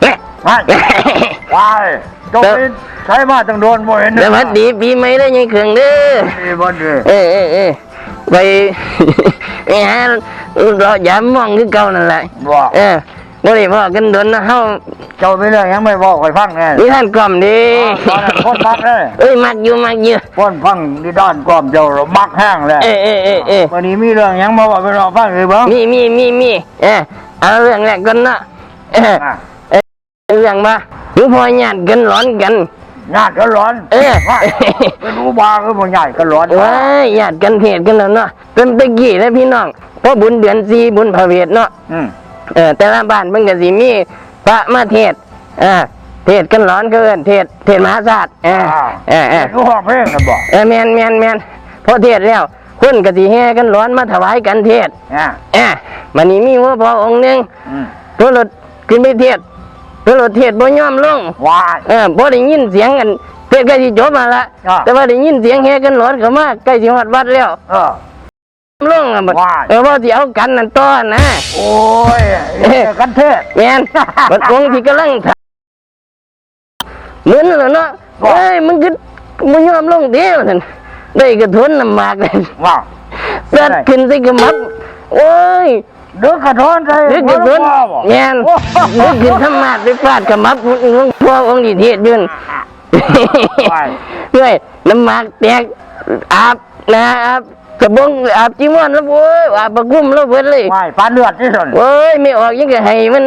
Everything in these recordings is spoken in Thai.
เอ๊ะไปไปจงเป็นใช้มาตั้งโดนบ่เห็นสวัสดีปีใหม่ได้ยังเครื่องเด้อดีบ่ดีเออเออเออไปไปหาเราอย่ามองคือเก่านั่นแหละบ่เออบ่ได้พอกันโดนนะเฮาเจ้าไม่เรื่องยังไม่บอกให้ฟังแน่นี่ท่านกล่อมดีตอนนั้นคนมักเลยเอ้ยมักอยู่มักอยู่คนฟังที่ด้านความเจ้าเรามักแห้งเลยเออเออเออเออวันนี้มีเรื่องยังมาบอกไปรอฟังเลยบ้างมีมีมีมีเออเอาเรื่องแรกกันนะ เอออะเรื่องมาหรือพอญาติกันร้อนกัน ญาติก็ร้อนเออ ว่าไม่รู้บาคือบ่ญาติก็ร้อนว้ายญาติกันเพศกันแล้วเนาะเป็นตะกี้แล้วพี่น้องเพราะบุญเดือนสี่บุญพระเวทเนาะ อืมเออแต่ละบ้านเพิ่นก็สิมีพระมาเทศน์อ่าเทศน์กันร้อนเกินเทศน์เทศน์มหาศาสตร์เออเออเออรู้ห้องเพลงนะบอกเออแม่นแม่นแม่นพอเทศน์แล้วคนก็สิแห่กันร้อนมาถวายกันเทศน์อะเออมันนี้มีหัวพอองค์หนึงอืมเพิ่นรถ ขึ้นไปเทศน์เพิ่นรถเทศน์บ่ยอมลงว้ายเออบ่ได้ยินเสียงกันเทศน์ใกล้สิจบมาละอ่า แต่ว่าได้ยินเสียงแห่กันร้อนเข้ามาใกล้สิฮอดวัดแล้วเออ ลงอะบัดว่าเออว่าสิเอากันนั่นต่อนะ โอ้ยเอ้ยกันเทศ แม่นบัดองค์ที่กำลังถเหมือนนั่นแหละเนาะว่า เอ้ยมึงก็มึงยอมลงเดียวนั่นได้กระทนลำบากเลยว้าว สัดขึ้นใส่กระมับโอ้ยเดือกกระท้อนใส่นึกกระทนพ่อบ่แม่นโอ้นึกขึ้นธรรมาสไปฟาดกระมับหลวงพ่อองค์ดีเทศยืนว้ายเฮ้ยน้ำหมากแตกอาบนะอาบ กระบงอาบจีวรแล้วโว้ยอาบประกุ้มแล้วเพิ่นเลยว้ายปานเลือดที่สุดโอ้ยไม่ออกยังก็ให้มัน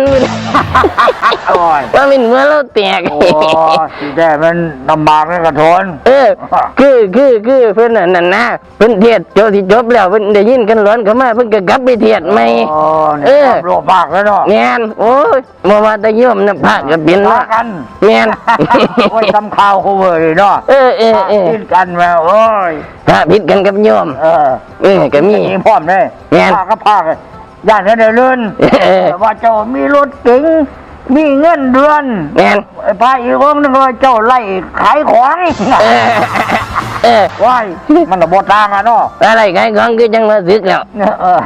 โอ้ยว่ามันเหมื่อนเราแตกโอ้สีแดงมันลำบากเลยกระทนเออคือคือคือเพิ่นน่ะนั่นนะเพิ่นเทศเจ้าที่จบแล้วเพิ่นได้ยินกันร้อนเข้ามาเพิ่นก็กลับไปเทศใหม่โอ้เอนี่อความโลภมากเลยเนาะแม่นโอ้ยบ่ว่าแต่โยมน่ะพระก็เป็นว่าเนาะกันแม่นโอ้ยทำข่าวเขาเวอร์เลยเนาะเออเออเออกินกันมาโอ้ยพระผิดกันกับโยมเออเออก็มี มีพร้อมเลยแม่น พาก็พากันย่านนั้นได้เลื่นเออว่าเจ้ามีรถเก๋งมีเงินเดือนแม่นไอ้พาอีกองหนึงว่าเจ้าไล่ขายของเออเออว้ายมันระบต่างกันเนาะอะไรไงของคือจังว่าสึกแล้ว เออ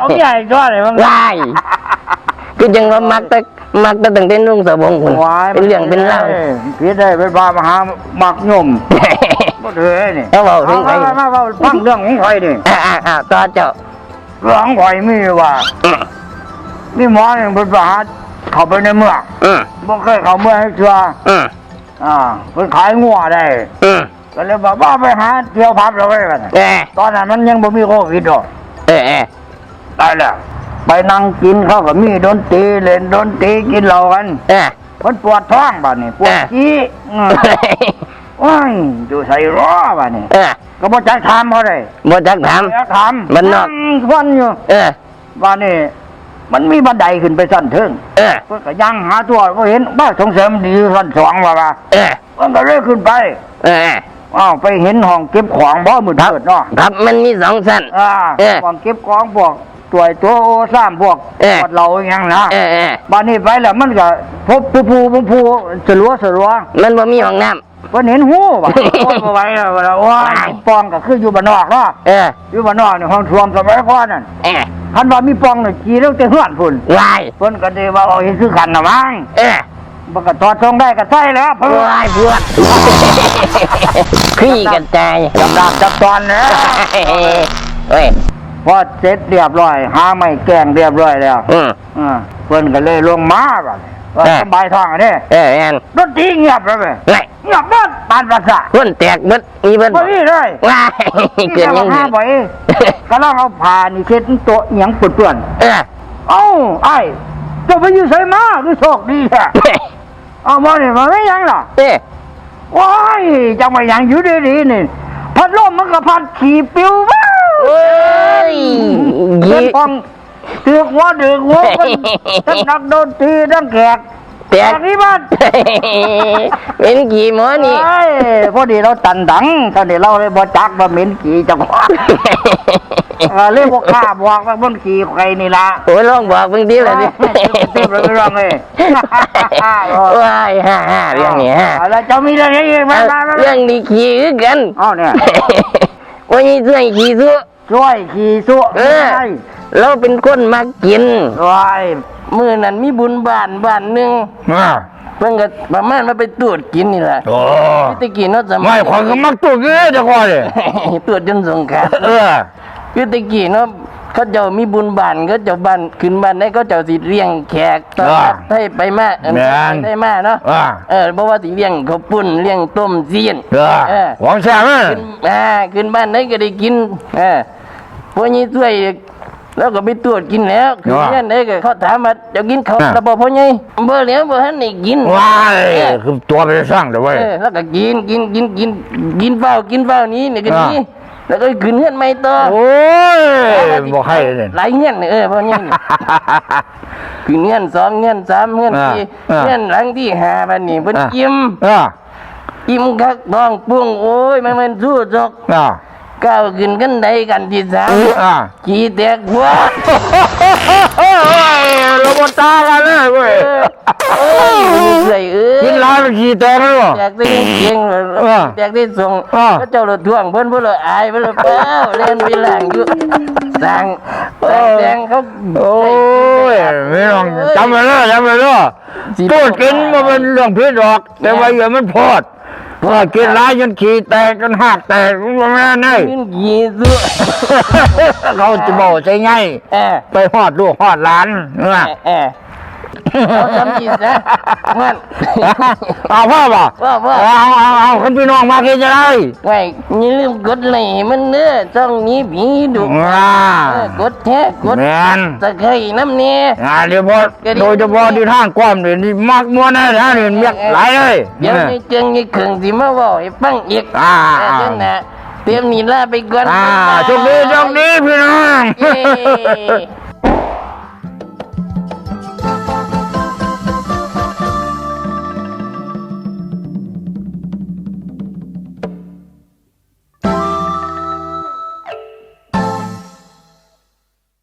เอาใหญ่ด้วยเลยมั้งว้ายคือจังว่ามักแต่ มักแต่ตั้งแต่นุ่งสบงพุ่นว้ายเป็นเรื่องเป็นราวพี่ได้เป็นบามหามักยมบ่เด้อนี่เอาเว้าถึงไผมามามาฟังเรื่องของใครนี่อ่าอ่าอ่าต่อเจ้าเรื่องของใครมีว่าอืมมีหมอหนึ่งเป็นประหารเข้าไปในเมืองอืมบ่เคยเข้าเมืองให้เชื่ออืมอ่าเพิ่นขายงัวได้อืมก็เลยบอกว่าไปหาเที่ยวผับเราไว้กันเออตอนนั้นมันยังบ่มีโควิดหรอกเออเออได้แล้ว ไปนั่งกินเขาก็มีดนตรีเล่นดนตรีกินเหล้ากันเออ เพิ่นปวดท้องบัดนี้ปวดอ่าขี้อืมโอ้ยอยู่ใส่ร้อบัดนี้เออก็บ่จักถามเขาได้บ่จักถามบ่จักถามมันนอกฟันอยู่เออว่านี่มันมีบันไดขึ้นไปสั้นเทิงเออ เพิ่นก็ยังหาตัวบ่เห็นบ้าสงสัยมันดีสั้นสองว่าว่าเออ เพิ่นก็เลยขึ้นไปเออ อ้าวไปเห็นห้องเก็บของบ่มืดครับเปิดเนาะครับมันมีสองสั้น อ่าเออ ห้องเก็บของพวก ตัวตัวโอซ้ำพวกเออขวดเหล้าอหยังนะเออเออบ้านนี้ไปแล้วมันก็พบผู้ผู้ผู้ผู้สลัวสลัวมันบ่มีห้องน้เพิ่นเห็นหูบ่ โอ้ยบ่ไหวแล้วว่าแล้วว้าย ปองก็คืออยู่บ้านนอกเนาะำเอออยู่บ้านนอกนี่ห้องท่วมสมัยก่อนนั่นเออคันว่ามีปองนี่ขี่แล้วแต่เฮือนพุ่นวายเพิ่นก็ได้ว่าเอาเฮ็ดคือกันน่ะมั้งเออมันก็ตอดทรงได้ก็ใช่แล้วเพิ่นวายพวดขี้กระจายจำดาบจับตอนนะ เฮ้ย พอเสร็จเรียบร้อยหาไม้แกงเรียบร้อยแล้วอืม อ่าเพิ่นก็เลยลงมาบัดนี้ว่าเออสบายท้องอันนี้เออแอนดนตรีเงียบแล้วเว้ยไงเงียบหมดปานภาษาคนแตกเบิดมีเบิดบ่มีเลยว้ายเกินยังไงห้าใบก็ลังเอาผ้านี่เช็ดโต๊ะอิหยังเปื้อนเออๆเอ้าไอ้เจ้าไปอยู่ไสมาคือโชคดีแท้เอาบ่นี่มาไม่ยังล่ะ เออว้ายจังว่าหยังอยู่ดีๆนี่พัดลมมันก็พัดขี่ปิวว้าว เอ้ยเดิยี่นฟองเตือกหัวเดือกหัวคนทั้งนักดนตรีทั้งแขกแตกจากนี้บ้านเป็นกี่หมอนี่เอ้ยพอดีเราตันดังตอนนี้เราเลยบ่จักว่าเหม็นขี่จังหวะเออเรียกว่าข้าบอกว่าบนขี่ใครนี่ละโอ้ยลองบอกเพิ่งดีเลยดิเต็มเลยไม่ร้องเลยว้ายฮ่าฮ่าเรื่องนี้ฮะเอาแล้วเจ้ามีเรื่องอะไรอีกไหมเอามามามาเรื่องนี้ขี่คือกันเอาเนี่ยวันนี้เสื้อขี่ซื้อข ช่วยขี่สู้เออใช่เราเป็นคนมากินช่วยมื้อนั้นมีบุญบ้านบ้านหนึงอ่าเพิ่นก็ประมาณมาไปตรวจกินนี่แหละโอ้พี่ตะกี้เนาะสไม่ขอยก็มักตัวเกี้จะก่อนเลยตรวจจนสงขลาเออพี่ตะกี้เนาะเขาเจ้ามีบุญบ้านเขาเจ้าบ้านขึ้นบ้านได้เขาเจ้าสิเลี้ยงแขกตอนรับให้ไปมาเออแม่นได้มาเนาะอ่า เออเพราะว่าสิเลี้ยงข้าวปุ้นเลี้ยงต้มเสี้ยนเออเออ หวังแซ่บมั้ย ขึ้นอ่าขึ้นบ้านไหนก็ได้กินเออ พวกนี้ช่วยแล้วก็ไปตรวจกินแล้วคือเนี่ยไหนก็เขาถามว่าจะกินข้าวระบบพ่อไงบ่แล้วบ่ทันได้กินว้ายคือตัวไปสร้างเดี๋ยวเว้ยเออแล้วก็กินกินกินกินกินเฝ้ากินเฝ้านี้นี่ก็อ่านี้แล้วก็ขึ้นเฮือนใหม่ต่อโอ้ยบอกให้เลยหลายเฮือนนี่เออพ่อนี่นี่ขึ้นเฮือนสองเฮือนสามเฮือนสี่อ่าเฮือนหลังที่ห้าบัดนี้เพิ่นอ่าอิ่มอ่าอิ่มคักท้องปุ้งโอ้ยมันมันสู้จอกอ่า ก้าวขึ้นกันใดกันที่สามอ่าขี้แตกหัวเราบตากันเลยเว้ยเอ้ยใส่เอ้ย กินร้านไปขี่แตกเลยเหรอแตกได้เก่งเลยเออแตกได้ส่งเออก็เจ้าเราท่วงเพิ่นเพิ่นเราอายเพิ่นเราเป้าเล่นไปหลังอยู่สั่งสั่งแดงเขาโอ้ยไม่ต้องจำไว้เลยจำไว้เลยตัวกินมันเป็นเรื่องพิษหรอก แต่ว่าอย่ามันพอด ว่ากินร้ายจนขี่แตกจนหักแตกมันแม่นเลยขึ้นยีสุเขาจะบอกใช่ไง เออไปหอดลูกหอดหลานเออเออ เอาทำจีซะมัน เอาพ่อป่ะพ่อพ่อ เอาเอาเอาคนพี่น้องมากินจะได้ไว้อย่าลืมกดไลค์มันเด้อช่องนี้ผีดุอ่าเออกดแชร์กดแมนตะไคร้น้ำเนี่ย อ่าเดี๋ยวพอโดยเฉพาะที่ทางความเนี่ยนี่มากมัวนะนะนี่เมียกหลายเลยเดี๋ยวนี้เจังยี่เข่งสิมาเว่าให้ฟังอีกอ่าเเดี๋ยวนะเตรียมนี่ลาไปก่อนอ่าโชคดีโชคดีพี่น้อง เย้